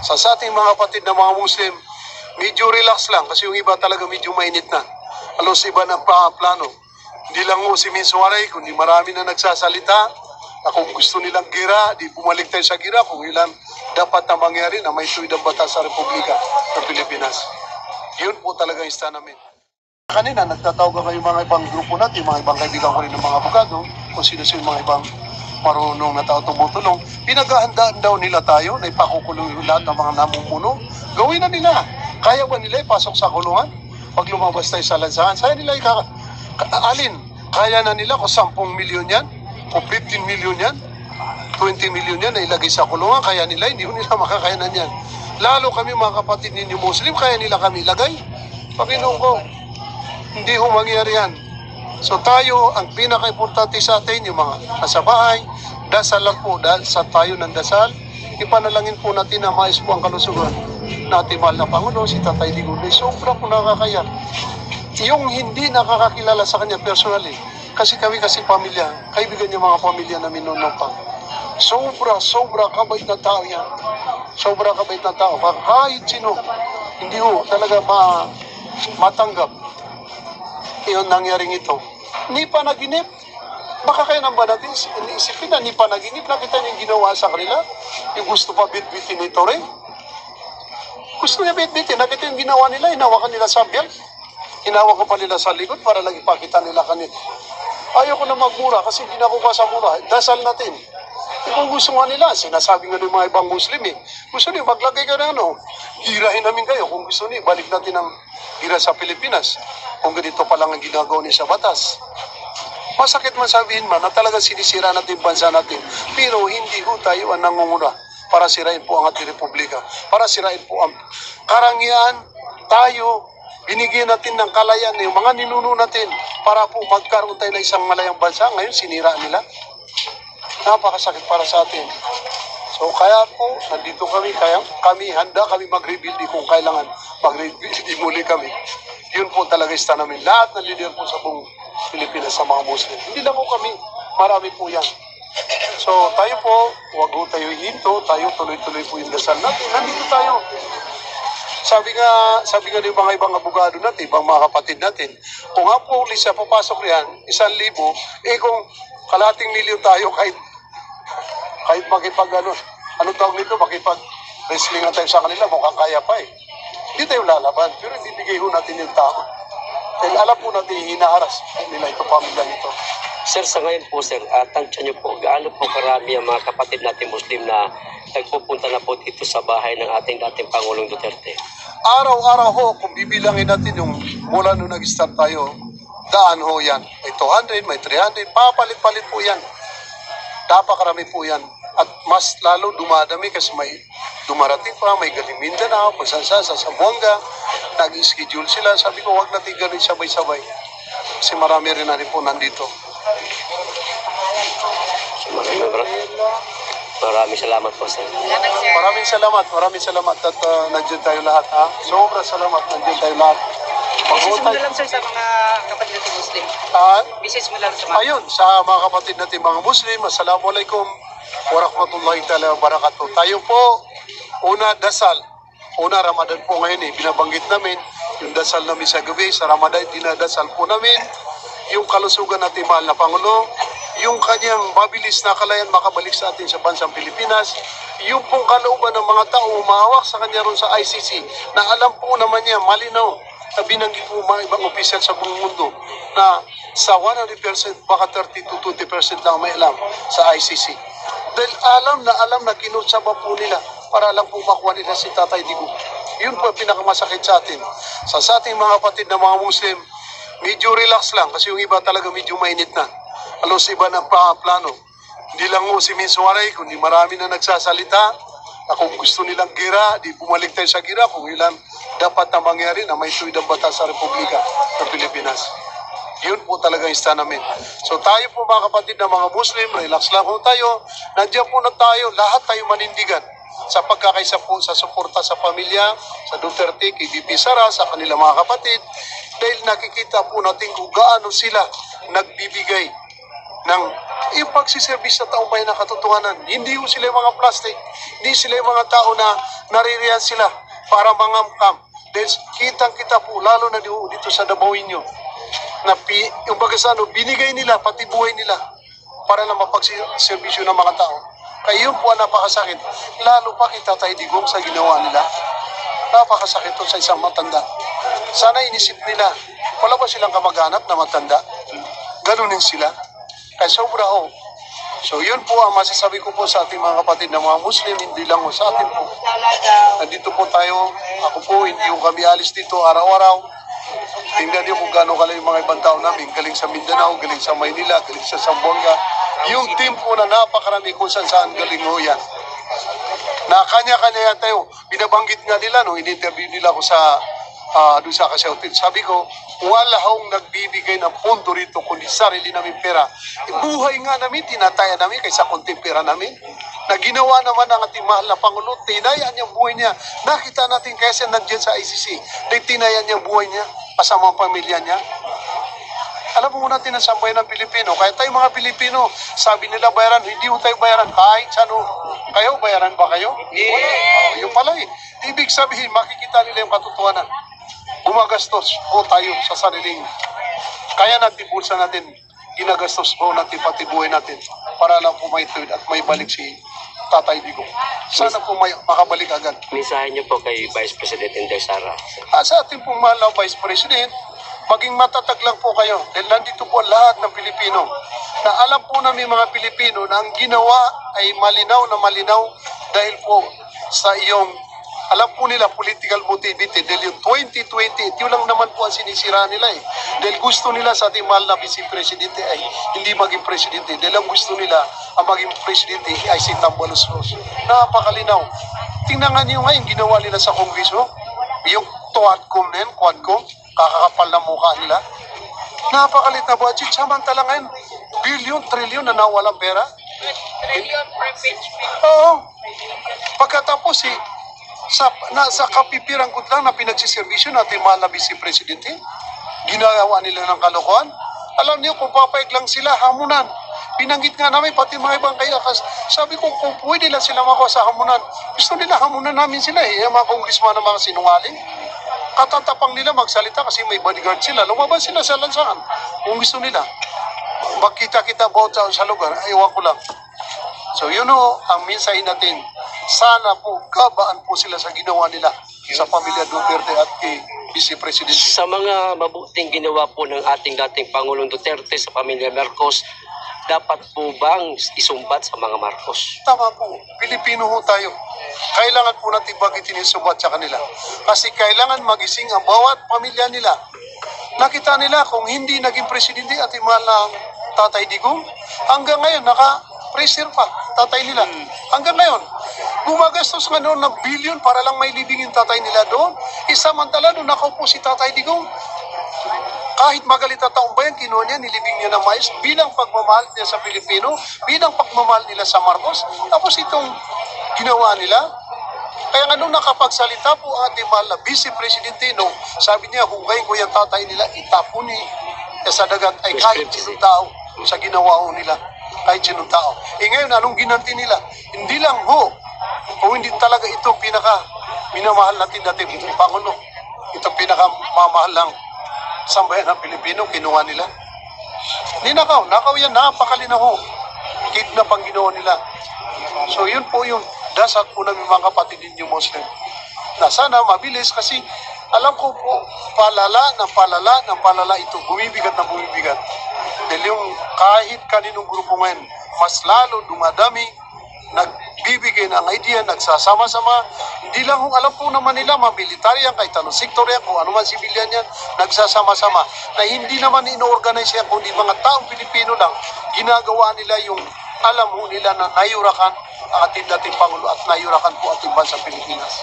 Sa, sa ating mga kapatid na mga Muslim, medyo relax lang kasi yung iba talaga medyo mainit na. Alos iba na pa plano. Hindi lang mo si Min Suarez, kundi marami na nagsasalita na kung gusto nilang gira, di bumalik tayo sa gira kung ilan dapat na mangyari na may tuwid ang batas sa Republika ng Pilipinas. Yun po talaga yung namin. Kanina, nagtatawag ka kayo mga ibang grupo natin, mga ibang kaibigan ko rin ng mga abogado, kung sino-sino yung mga ibang marunong na tao tumutulong. Pinaghahandaan daw nila tayo na ipakukulong yung lahat ng mga namumuno. Gawin na nila. Kaya ba nila ipasok sa kulungan? Pag lumabas tayo sa lansangan, saya nila ika... ka- Alin? Kaya na nila kung 10 milyon yan? O 15 milyon yan? 20 milyon yan na ilagay sa kulungan, kaya nila, hindi nila makakayanan yan. Lalo kami mga kapatid ninyo Muslim, kaya nila kami ilagay. Panginoon ko, hindi ho mangyari yan. So tayo, ang pinaka-importante sa atin, yung mga nasa bahay, dasal lang po, dahil sa tayo ng dasal, ipanalangin po natin na maayos po ang kalusugan natin mahal na Pangulo, si Tatay Digong. Sobra po nakakaya. Yung hindi nakakakilala sa kanya personally, kasi kami kasi pamilya, kaibigan niya mga pamilya na minunong pa. Sobra, sobra kabait na tao yan. Sobra kabait na tao. Kahit sino, hindi ho talaga ma matanggap yung nangyaring ito. Ni pa naginip. Baka kaya nang ba natin is- iniisipin na ni pa naginip, nakita yung ginawa sa kanila? Yung gusto pa bitbitin ni Tore? Gusto niya bitbitin, nakita yung ginawa nila, hinawakan nila sa belt. Hinawakan pa nila sa likod para lang ipakita nila kanila. Ayaw ko na magmura kasi hindi na ako sa mura. Dasal natin. Eh, kung gusto nga nila, sinasabi nga ng mga ibang Muslim eh, gusto niyo maglagay ka na ano, hirahin namin kayo. Kung gusto niyo, balik natin ang hira sa Pilipinas. Kung ganito pa lang ang ginagawa niya sa batas. Masakit man sabihin man na talaga sinisira natin bansa natin. Pero hindi ho tayo ang nangunguna para sirain po ang ating republika. Para sirain po ang karangyaan tayo. Binigyan natin ng kalayan yung mga ninuno natin para po magkaroon tayo ng isang malayang bansa. Ngayon sinira nila. Napakasakit para sa atin. So kaya po, nandito kami, kaya kami, handa kami mag-rebuild kung kailangan mag-rebuild muli kami. Yun po talaga stand namin. Lahat ng leader po sa buong Pilipinas sa mga Muslim. Hindi lang po kami, marami po yan. So tayo po, huwag po tayo hinto, tayo tuloy-tuloy po yung dasal natin. Nandito tayo. Sabi nga, sabi nga ng mga ibang abogado natin, ibang mga kapatid natin, kung nga po ulit siya papasok riyan, isang libo, eh kung kalating milyon tayo kahit kahit makipag ano, ano tawag nito, makipag wrestlingan tayo sa kanila, mukhang kaya pa eh. Hindi tayo lalaban, pero hindi bigay ho natin yung tao. Dahil alam po natin, hinaharas nila ito, pamilya nito. Sir, sa ngayon po, sir, uh, tansya niyo po, gaano po karami ang mga kapatid natin Muslim na nagpupunta na po dito sa bahay ng ating dating Pangulong Duterte? Araw-araw ho, kung bibilangin natin yung mula nung nag-start tayo, daan ho yan. May 200, may 300, papalit-palit po yan. Napakarami po yan. At mas lalo dumadami kasi may dumarating pa, may galing Mindanao, Pagsansa, sa Zamboanga, nag-schedule sila. Sabi ko, wag natin ganun sabay-sabay. Kasi marami rin na rin po nandito. Maraming, maraming salamat po, sir. Maraming salamat, maraming salamat at uh, nandiyan tayo lahat. Ha? Sobrang salamat, nandiyan tayo lahat. Message mo lang sir sa mga kapatid natin Muslim. Ah, Message mo lang sa mga Ayun, sa mga kapatid natin mga Muslim, Assalamualaikum warahmatullahi ta'ala wabarakatuh. Tayo po, una dasal. Una Ramadan po ngayon eh, binabanggit namin yung dasal namin sa gabi. Sa Ramadan, dinadasal po namin yung kalusugan natin mahal na Pangulo, yung kanyang mabilis na kalayan makabalik sa atin sa bansang Pilipinas, yung pong kalooban ng mga tao umawak sa kanya ron sa ICC na alam po naman niya malinaw na binanggit po mga ibang opisyal sa buong mundo na sa 100% baka 30 to 20% lang may alam sa ICC. Dahil alam na alam na kinutsaba po nila para lang po makuha nila si Tatay Digo. Yun po ang pinakamasakit sa atin. Sa, sa ating mga kapatid na mga Muslim, medyo relax lang kasi yung iba talaga medyo mainit na. Alos iba na pa plano. Hindi lang mo si Min Suarez, kundi marami na nagsasalita na kung gusto nilang gira, di bumalik tayo sa gira kung ilan dapat na mangyari na may tuwid ang batas sa Republika ng Pilipinas. Yun po talaga yung stand namin. So tayo po mga kapatid na mga Muslim, relax lang po tayo. Nandiyan po na tayo, lahat tayo manindigan sa pagkakaisa po sa suporta sa pamilya, sa Duterte, kay BP Sara, sa kanilang mga kapatid, dahil nakikita po natin kung gaano sila nagbibigay ng yung pagsiservis sa taong bayan ng katotohanan. Hindi ho sila yung mga plastic. Hindi sila yung mga tao na naririyan sila para mangamkam. Dahil kitang-kita po, lalo na di- dito sa Davao nyo, na pi, yung baga sa ano, binigay nila, pati buhay nila, para lang mapagservisyo ng mga tao. Kaya yun po ang napakasakit. Lalo pa kita tayo sa ginawa nila. Napakasakit to sa isang matanda. Sana inisip nila, wala ba silang kamag-anak na matanda? Ganunin sila. Kaya sobra ho. So yun po ang masasabi ko po sa ating mga kapatid na mga Muslim, hindi lang ho sa atin po. Nandito po tayo, ako po, hindi ko kami alis dito araw-araw. Tingnan niyo kung gaano kalay yung mga ibang tao namin. Galing sa Mindanao, galing sa Maynila, galing sa Zamboanga. Yung team po na napakarami kung saan saan galing ho yan. Na kanya-kanya yan tayo. Binabanggit nga nila, no, in-interview nila ako sa ah doon sa Hotel. Sabi ko, wala akong nagbibigay ng pondo rito kundi sarili namin pera. Eh, buhay nga namin, tinataya namin kaysa konting pera namin. Na ginawa naman ng ating mahal na Pangulo, tinayaan niya buhay niya. Nakita natin kaya siya nandiyan sa ICC. Tinayaan niya buhay niya, kasama ang pamilya niya. Alam mo natin ang sambayan ng Pilipino. Kaya tayo mga Pilipino, sabi nila bayaran, hindi ho tayo bayaran kahit saan ho. Kayo, bayaran ba kayo? Wala. Oh, yun pala eh. Ibig sabihin, makikita nila yung katotohanan. Gumagastos po tayo sa sariling. Kaya natin bulsa natin, ginagastos po natin pati buhay natin para lang po may at may balik si Tatay Digo. Sana po may makabalik agad. Mensahe niyo po kay Vice President Inday Sara. Ah, sa ating pong mahal na Vice President, maging matatag lang po kayo dahil nandito po lahat ng Pilipino na alam po namin mga Pilipino na ang ginawa ay malinaw na malinaw dahil po sa iyong alam po nila political motivated dahil yung 2020 ito lang naman po ang sinisira nila eh dahil gusto nila sa ating mahal na Vice Presidente ay hindi maging Presidente dahil ang gusto nila ang maging Presidente ay si Tambalos Ros napakalinaw tingnan nga niyo ngayon ginawa nila sa Kongreso yung Quadcom na yan, Quadcom, kakakapal na mukha nila. Napakalit na budget, samantala ngayon, billion, trillion na nawalang pera. Trillion for impeachment. Oo. Pagkatapos eh, sa, na, sa kapipirang good lang na pinagsiservisyo natin mahal na Vice Presidente, ginagawa nila ng kalokohan. Alam niyo, kung papayag lang sila, hamunan. Binanggit nga namin, pati mga ibang kayakas. Sabi ko, kung pwede lang sila makuha sa hamunan, gusto nila hamunan namin sila eh. Yung mga kongresman ng mga sinungaling. Katatapang nila magsalita kasi may bodyguard sila. Lumabas sila sa lansangan kung gusto nila. Magkita-kita bawat sa, lugar, ayaw ko lang. So yun o, ang mensahe natin. Sana po, kabaan po sila sa ginawa nila sa pamilya Duterte at kay Vice President. Sa mga mabuting ginawa po ng ating dating Pangulong Duterte sa pamilya Marcos, dapat po bang isumbat sa mga Marcos? Tama po, Pilipino ho tayo. Kailangan po natin bagitin subat sa kanila. Kasi kailangan magising ang bawat pamilya nila. Nakita nila kung hindi naging presidente at mahal ng Tatay Digong, hanggang ngayon naka-pressure pa tatay nila. Hanggang ngayon, gumagastos nga noon ng billion para lang may libing yung tatay nila doon. Isamantala doon nakaupo si Tatay Digong, kahit magalit ang taong bayan, kinuha niya, nilibing niya ng mais bilang pagmamahal niya sa Pilipino, bilang pagmamahal nila sa Marcos. Tapos itong ginawa nila, kaya nga nung nakapagsalita po ang ating mahal na Vice Presidente, no, sabi niya, hugayin ko yung tatay nila, itapon ni sa dagat ay kahit sinong tao sa ginawa nila. Kahit sinong tao. Eh ngayon, anong ginanti nila? Hindi lang ho, kung hindi talaga ito pinaka minamahal natin dati Pangulo. Ito pinaka mamahal lang sambayan ng Pilipino, kinuha nila. Ninakaw, nakaw yan, napakalinaw ho. Kidnap ang ginawa nila. So yun po yung dasal po namin mga kapatid ninyo Muslim. Na sana mabilis kasi alam ko po, palala ng palala ng palala ito, bumibigat na bumibigat. Dahil yung kahit kaninong grupo ngayon, mas lalo dumadami, nagbibigay ng idea, nagsasama-sama. Hindi lang kung alam po naman nila, mga military yan, kahit anong sektor yan, kung ano man yan, nagsasama-sama. Na hindi naman ino-organize yan, kundi mga taong Pilipino lang, ginagawa nila yung alam mo nila na nayurakan ang ating dating Pangulo at nayurakan po ating bansang Pilipinas.